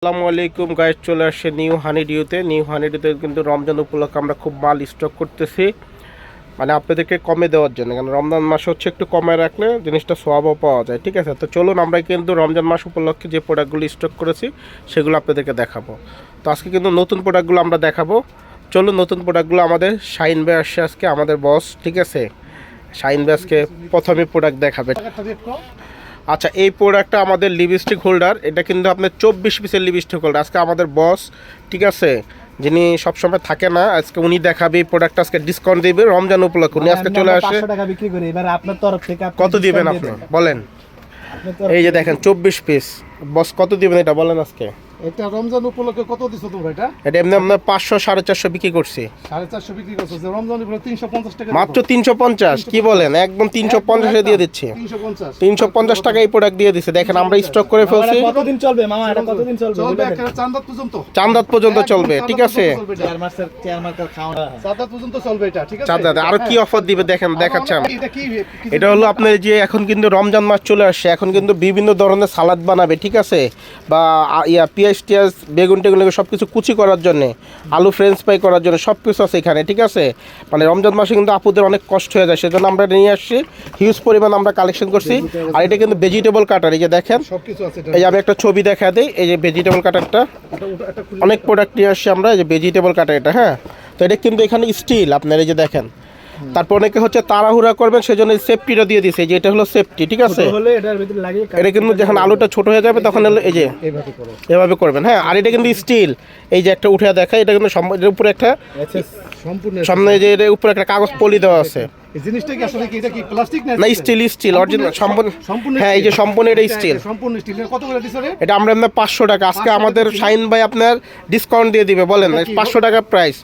আসসালামু আলাইকুম গাইজ চলে আসছে নিউ হানি ডিউতে নিউ হানি ডিউতে কিন্তু রমজান উপলক্ষে আমরা খুব মাল স্টক করতেছি। মানে আপনাদেরকে কমে দেওয়ার জন্য, কারণ রমজান মাস হচ্ছে একটু কমে রাখলে জিনিসটা সোয়াবও পাওয়া যায়, ঠিক আছে? তো চলুন আমরা কিন্তু রমজান মাস উপলক্ষে যে প্রোডাক্টগুলো স্টক করেছি, সেগুলো আপনাদেরকে দেখাবো। তো আজকে কিন্তু নতুন প্রোডাক্টগুলো আমরা দেখাবো। চলুন নতুন প্রোডাক্টগুলো আমাদের শাইন ভাই আসছে আজকে, আমাদের বস ঠিক আছে? শাইন ভাই আজকে প্রথমে প্রোডাক্ট দেখাবে। আচ্ছা এই প্রোডাক্টটা আমাদের লিপস্টিক হোল্ডার এটা কিন্তু আপনার চব্বিশ পিসের লিপস্টিক হোল্ডার আজকে আমাদের বস ঠিক আছে? যিনি সবসময় থাকে না আজকে উনি দেখাবে এই প্রোডাক্টটা আজকে ডিসকাউন্ট দিবে রমজান উপলক্ষে। উনি আজকে চলে আসে। 500 টাকা বিক্রি করি এবার আপনার আপনি কত দিবেন আপনি বলেন। এই যে দেখেন চব্বিশ পিস বস কত দিবেন এটা বলেন আজকে? এটা রমজান উপলক্ষে কত দিছো তোমরা এটা? এটা এমনি পাঁচশো সাড়ে চারশো বিক্রি করছি। সাড়ে চারশো বিক্রি করছ যে রমজান উপলক্ষে তিনশো পঞ্চাশ টাকা মাত্র তিনশো পঞ্চাশ কি বলেন? একদম তিনশো পঞ্চাশে দিয়ে দিচ্ছি। তিনশো পঞ্চাশ। টাকা এই প্রোডাক্ট দিয়ে দিচ্ছে দেখেন আমরা স্টক করে ফেলছি। কতদিন চলবে? মামা এটা কতদিন চলবে? চলবে একটা চান্দাত পর্যন্ত। চান্দাত পর্যন্ত চলবে ঠিক আছে? খাওয়া চান্দাত পর্যন্ত চলবে এটা ঠিক আছে? চান্দাত আরও কি অফার দিবে দেখেন দেখাচ্ছি আমি। এটা কি এটা হলো আপনার যে এখন কিন্তু রমজান মাস চলে আসছে এখন কিন্তু বিভিন্ন ধরনের সালাদ বানাবে ঠিক আছে? বা ইয়া পেঁয়াজ টিয়াজ বেগুন টেগুন সব কিছু কুচি করার জন্য আলু ফ্রেঞ্চ ফ্রাই করার জন্য সব কিছু আছে এখানে ঠিক আছে? মানে রমজান মাসে কিন্তু আপুদের অনেক কষ্ট হয়ে যায় সেজন্য আমরা নিয়ে আসছি। হিউজ পরিমাণ আমরা কালেকশন করছি। আর এটা কিন্তু ভেজিটেবল কাটার এই যে দেখেন। এই আমি একটা ছবি দেখা দিই এই যে ভেজিটেবল কাটারটা অনেক প্রোডাক্ট নিয়ে আসছি আমরা এই যে ভেজিটেবল কাটার এটা হ্যাঁ? তো এটা কিন্তু এখানে স্টিল আপনার এই যে দেখেন। তারপর অনেকে হচ্ছে তাড়াহুড়া করবেন সেজন্য সেফটিটা দিয়ে দিছে যে এটা হলো সেফটি ঠিক আছে? এটা কিন্তু যখন আলুটা ছোট হয়ে যাবে তখন হলো এই যে এভাবে করবেন। হ্যাঁ আর এটা কিন্তু স্টিল এই যে একটা উঠে দেখা এটা কিন্তু উপরে একটা সম্পূর্ণ সামনে যে এর উপরে একটা কাগজ পলি দেওয়া আছে। জিনিসটা কি আসলে কি এটা কি প্লাস্টিক না না স্টিল স্টিল অরিজিনাল সম্পূর্ণ সম্পূর্ণ হ্যাঁ এই যে? সম্পূর্ণ এটা স্টিল এটা সম্পূর্ণ স্টিল কত করে দিছো রে? এটা আমরা আপনার পাঁচশো টাকা। আজকে আমাদের শাইন ভাই আপনার ডিসকাউন্ট দিয়ে দিবে বলেন। এটা কি? পাঁচশো টাকা প্রাইস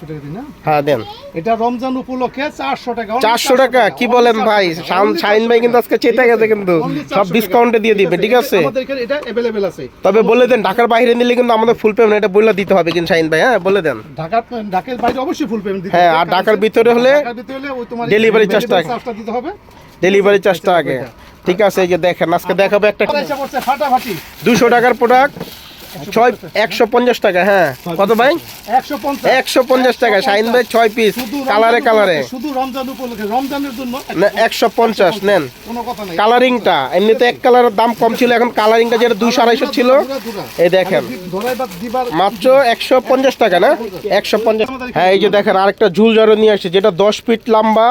টাকা দিন না? হ্যাঁ দেন। এটা রমজান উপলক্ষে চারশো টাকা। Only চারশো টাকা কি বলেন ভাই? শাইন- 400 ভাই কিন্তু আজকে চেতে গেছে কিন্তু। সব 400 ডিসকাউন্টে দিয়ে দিবে ঠিক আছে আমাদের এখানে এটা অ্যাভেলেবেল আছে। তবে বলে দেন ঢাকার বাইরে নিলে কিন্তু আমাদের ফুল পেমেন্ট এটা বলে দিতে হবে কিন্তু শাইন ভাই হ্যাঁ বলে দেন। ঢাকার ঢাকার বাইরে অবশ্যই ফুল পেমেন্ট দিতে হ্যাঁ, আর ঢাকার ভিতরে হলে ঢাকার ভিতরে হলে ওই তোমার delivery চার্জটা আগে। দিতে হবে। ডেলিভারি চার্জটা আগে। ঠিক আছে এই যে দেখেন আজকে দেখাবো একটা দুশো টাকার প্রোডাক্ট ছয় একশো পঞ্চাশ টাকা হ্যাঁ। কত ভাই? একশো পঞ্চাশ। টাকা শাইন ভাই ছয় পিস কালারে কালারে। শুধু রমজান উপলক্ষে রমজানের জন্য একশো পঞ্চাশ। নেন। কোনো কথা নাই। কালারিংটা এমনিতে এক কালারের দাম কম ছিল এখন কালারিংটা যেটা দুশো আড়াইশো ছিল। এই দেখেন। মাত্র একশো পঞ্চাশ টাকা না? একশো পঞ্চাশ। হ্যাঁ এই যে দেখেন আরেকটা ঝুল জারো নিয়ে আসছে যেটা দশ ফিট লম্বা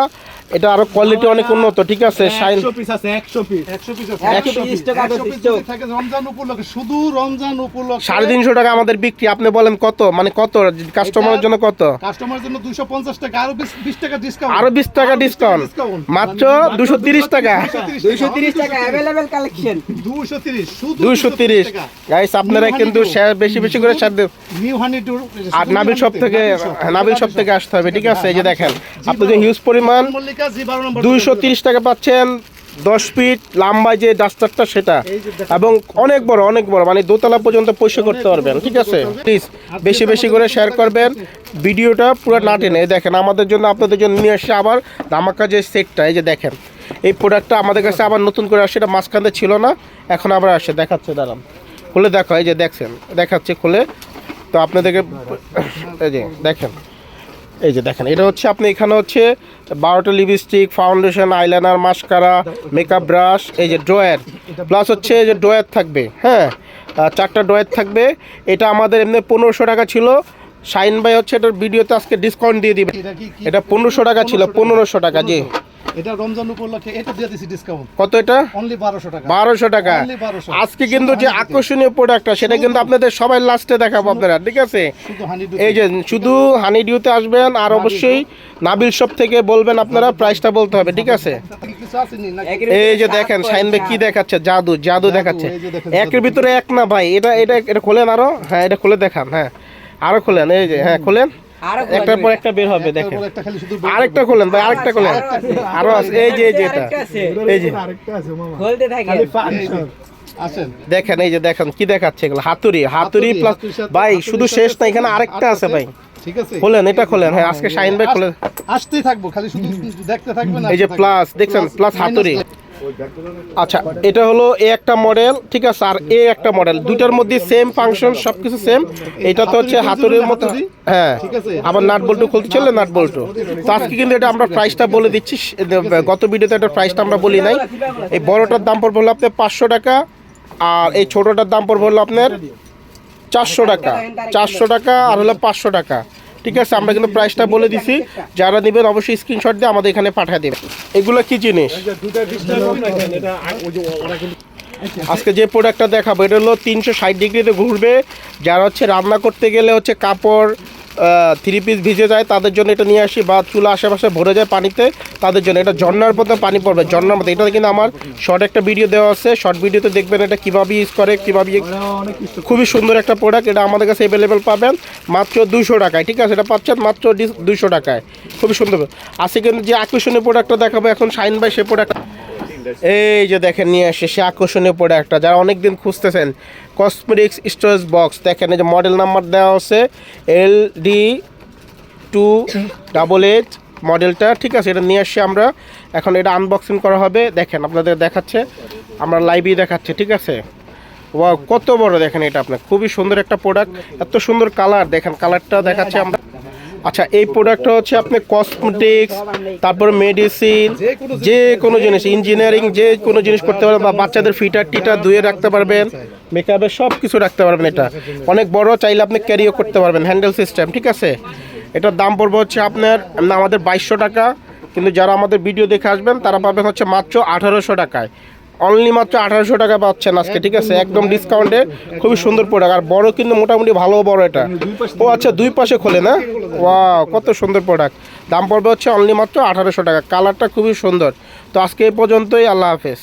এটা আরো কোয়ালিটি অনেক উন্নত ঠিক আছে শাইন 100 পিস আছে 100 পিস একশো পিস আছে। একশো পিস stock আছে, একশো পিস stock। যদি থাকে রমজান উপলক্ষে শুধু রমজান উপলক্ষে সাড়ে তিনশো টাকা আমাদের বিক্রি আপনি বলেন কত মানে কত কাস্টমারের জন্য কত কাস্টমারের জন্য দুশো পঞ্চাশ টাকা আরো বিশ বিশ টাকা ডিসকাউন্ট আরো বিশ টাকা ডিসকাউন্ট মাত্র দুশো তিরিশ টাকা 230 টাকা अवेलेबल কালেকশন দুশো তিরিশ শুধু দুইশো তিরিশ গাইস আপনারা কিন্তু share বেশি বেশি করে share দেব নিউ হানি টুর আর নাবিল শপ থেকে নাবিল শপ থেকে আসতে হবে ঠিক আছে এই যে দেখেন আপনাদের হিউজ পরিমাণ দুইশো তিরিশ টাকা পাচ্ছেন দশ ফিট লম্বা যে ডাস্টারটা সেটা। এবং অনেক বড় অনেক বড় মানে দোতলা পর্যন্ত পয়সা করতে পারবেন ঠিক আছে? প্লিজ বেশি বেশি করে শেয়ার করবেন। ভিডিওটা পুরো না টেনে। এই দেখেন আমাদের জন্য আপনাদের জন্য নিয়ে আসছে আবার ধামাকা যে সেটটা এই যে দেখেন। এই প্রোডাক্টটা আমাদের কাছে আবার নতুন করে আসছে এটা মাঝখানে ছিল না এখন আবার আসছে। দেখাচ্ছে দাঁড়ান। খুলে দেখো এই যে দেখছেন দেখাচ্ছে খুলে। তো আপনাদেরকে এই যে দেখেন। এই যে দেখেন, এটা হচ্ছে আপনি এখানে হচ্ছে বারোটা lipstick foundation eyeliner mascara makeup brush এই যে ড্রয়ার প্লাস হচ্ছে এই যে ড্রয়ার থাকবে হ্যাঁ? চারটা ড্রয়ার থাকবে। এটা আমাদের এমনি পনেরোশো টাকা ছিল। শাইন ভাই হচ্ছে এটার ভিডিওতে আজকে ডিসকাউন্ট দিয়ে দিবে। এটা পনেরোশো টাকা ছিল, পনেরোশো টাকা, জি। এটা রমজান উপলক্ষে এটা দিয়ে দিছি ডিসকাউন্ট কত এটা? অনলি বারোশো টাকা। বারোশো টাকা। Only 1200 আজকে কিন্তু যে আকর্ষণীয় প্রোডাক্টটা সেটা কিন্তু আপনাদের সবাই লাস্টে দেখাবো আপনারা ঠিক আছে? এই যে শুধু হানি ডিউতে আসবেন আর অবশ্যই নাবিল শপ থেকে বলবেন আপনারা প্রাইসটা বলতে হবে ঠিক আছে? এই যে দেখেন শাইন ভাই কি দেখাচ্ছে? জাদু জাদু দেখাচ্ছে এই যে দেখেন, একের ভিতরে এক না ভাই এটা এটা এটা খোলেন আরও? হ্যাঁ এটা খুলে দেখান হ্যাঁ। আরও খোলেন এই যে হ্যাঁ খোলেন। একটার পর একটা বের হবে দেখেন। আরেকটা খোলেন ভাই আরেকটা খোলেন। আরও আছে। এই যে এই যে এটা। এই যে। আরেকটা আছে মামা। বলতে থাকে দেখেন এই যে দেখেন কি দেখাচ্ছে এগুলো? হাতুড়ি হাতুড়ি প্লাস ভাই শুধু শেষ না এখানে আরেকটা আছে ভাই। ঠিক আছে। খোলেন এটা খোলেন। হ্যাঁ আজকে শাইন ভাই খোলেন। আসতেই থাকব খালি শুধু দেখতে থাকবে না এই যে প্লাস দেখছেন? প্লাস হাতুড়ি। আচ্ছা এটা হলো এ একটা মডেল ঠিক আছে? আর এ একটা মডেল দুইটার মধ্যে সেম ফাংশন সব কিছু সেম এটা তো হচ্ছে হাতুড়ির মতো। হ্যাঁ আবার নাট বল্টু খুলতে চললে নাট বল্টু তো আজকে কিন্তু এটা আমরা প্রাইসটা বলে দিচ্ছি গত ভিডিওতে এটা প্রাইসটা আমরা বলি নাই। এই বড়টার দাম পড়বে হলো আপনার পাঁচশো টাকা, আর এই ছোটোটার দাম পড়বে হলো আপনার চারশো টাকা। চারশো টাকা আর হলো পাঁচশো টাকা। ঠিক আছে, আমরা কিন্তু প্রাইসটা বলে দিছি। যারা নেবেন অবশ্যই স্ক্রিনশট দিয়ে আমাদের এখানে পাঠিয়ে দেবেন। এগুলো কি জিনিস? আজকে যে প্রোডাক্টটা দেখাবো, এটা হলো তিনশো ষাট ডিগ্রিতে ঘুরবে। যারা হচ্ছে রান্না করতে গেলে হচ্ছে কাপড় থ্রি পিস ভিজে যায় তাদের জন্য এটা নিয়ে আসি বা চুলা আশেপাশে ভরে যায় পানিতে তাদের জন্য। এটা ঝর্নার মতো পানি পড়বে ঝর্নার মধ্যে। এটা কিন্তু আমার শর্ট একটা ভিডিও দেওয়া আছে। শর্ট ভিডিওতে দেখবেন এটা কীভাবে ইউজ করে কীভাবে খুবই সুন্দর একটা প্রোডাক্ট এটা আমাদের কাছে অ্যাভেলেবেল পাবেন মাত্র দুশো টাকায়। ঠিক আছে এটা পাচ্ছেন মাত্র দুশো টাকায়। খুবই সুন্দর। আজকে কিন্তু যে আকর্ষণীয় প্রোডাক্টটা দেখাবো এখন শাইন বাই সে প্রোডাক্ট এই যে দেখেন, নিয়ে আসে সে আকর্ষণীয় প্রোডাক্টটা যারা অনেক দিন খুঁজতেছেন কসমেটিক্স স্টোরেজ বক্স দেখেন এই যে মডেল নাম্বার দেওয়া আছে L D two double eight মডেলটা ঠিক আছে, এটা নিয়ে আসছি আমরা। এখন এটা আনবক্সিং করা হবে। দেখেন, আপনাদের দেখাচ্ছে, আমরা লাইভই দেখাচ্ছে, ঠিক আছে? ওয়া কত বড় দেখেন এটা আপনার। খুবই সুন্দর একটা প্রোডাক্ট এত সুন্দর কালার দেখেন কালারটা দেখাচ্ছে আমরা। আচ্ছা এই প্রোডাক্টটা হচ্ছে আপনি কসমেটিক্স তারপর মেডিসিন যে কোনো জিনিস ইঞ্জিনিয়ারিং যে কোনো জিনিস করতে পারবেন বা বাচ্চাদের ফিটার টিটার ধুয়ে রাখতে পারবেন মেকআপের সব কিছু রাখতে পারবেন এটা। অনেক বড় চাইলে আপনি ক্যারিও করতে পারবেন হ্যান্ডেল সিস্টেম ঠিক আছে? এটার দাম পড়বে হচ্ছে আপনার, আমাদের বাইশশো টাকা, কিন্তু যারা আমাদের ভিডিও দেখে আসবেন, তারা পাবেন হচ্ছে মাত্র আঠারোশো টাকায়। অনলি মাত্র আঠারোশো টাকা পাচ্ছেন আজকে, ঠিক আছে? একদম ডিসকাউন্টে খুবই সুন্দর প্রোডাক্ট আর বড় কিন্তু মোটামুটি ভালো বড় এটা। ও আচ্ছা দুই পাশে খোলে না? ওয়া কত সুন্দর প্রোডাক্ট দাম পড়বে হচ্ছে অনলি মাত্র আঠারোশো টাকা। কালারটা খুবই সুন্দর। তো আজকে এই পর্যন্তই, আল্লাহ হাফেজ।